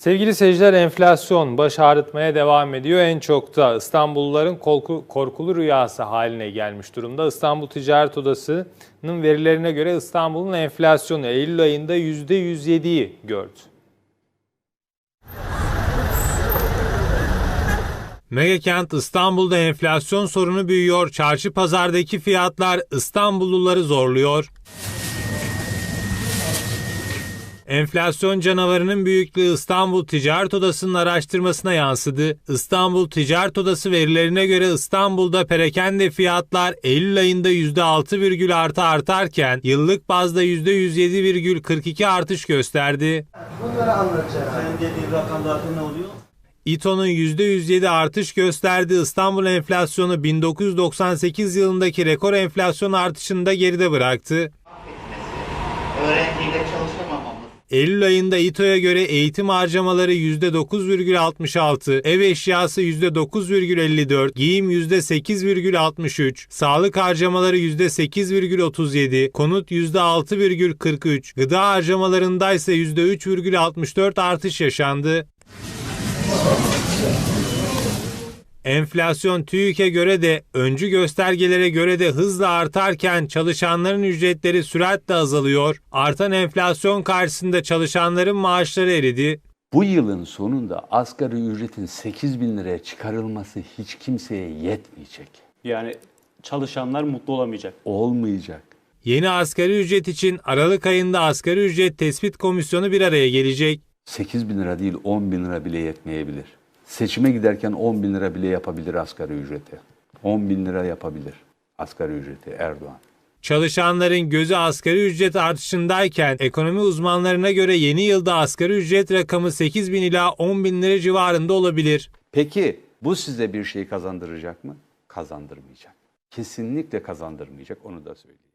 Sevgili seyirciler enflasyon baş ağrıtmaya devam ediyor. En çok da İstanbulluların korku- korkulu rüyası haline gelmiş durumda. İstanbul Ticaret Odası'nın verilerine göre İstanbul'un enflasyonu Eylül ayında %107'yi gördü. Megakent İstanbul'da enflasyon sorunu büyüyor. Çarşı pazardaki fiyatlar İstanbulluları zorluyor. Enflasyon canavarının büyüklüğü İstanbul Ticaret Odası'nın araştırmasına yansıdı. İstanbul Ticaret Odası verilerine göre İstanbul'da perakende fiyatlar Eylül ayında %6, artı artarken yıllık bazda %107,42 artış gösterdi. Bunları anlatacağım. Senin dediğin rakam zaten ne oluyor? İTO'nun %107 artış gösterdiği İstanbul enflasyonu 1998 yılındaki rekor enflasyon artışını da geride bıraktı. öğrenciyle çalışamamamız. Eylül ayında İTO'ya göre eğitim harcamaları %9,66, ev eşyası %9,54, giyim %8,63, sağlık harcamaları %8,37, konut %6,43, gıda harcamalarında ise %3,64 artış yaşandı. Enflasyon TÜİK'e göre de öncü göstergelere göre de hızla artarken çalışanların ücretleri süratle azalıyor. Artan enflasyon karşısında çalışanların maaşları eridi. Bu yılın sonunda asgari ücretin 8 bin liraya çıkarılması hiç kimseye yetmeyecek. Yani çalışanlar mutlu olamayacak. Olmayacak. Yeni asgari ücret için Aralık ayında asgari ücret tespit komisyonu bir araya gelecek. 8 bin lira değil 10 bin lira bile yetmeyebilir. Seçime giderken 10 bin lira bile yapabilir asgari ücreti. 10 bin lira yapabilir asgari ücreti Erdoğan. Çalışanların gözü asgari ücret artışındayken ekonomi uzmanlarına göre yeni yılda asgari ücret rakamı 8 bin ila 10 bin lira civarında olabilir. Peki bu size bir şey kazandıracak mı? Kazandırmayacak. Kesinlikle kazandırmayacak onu da söyleyeyim.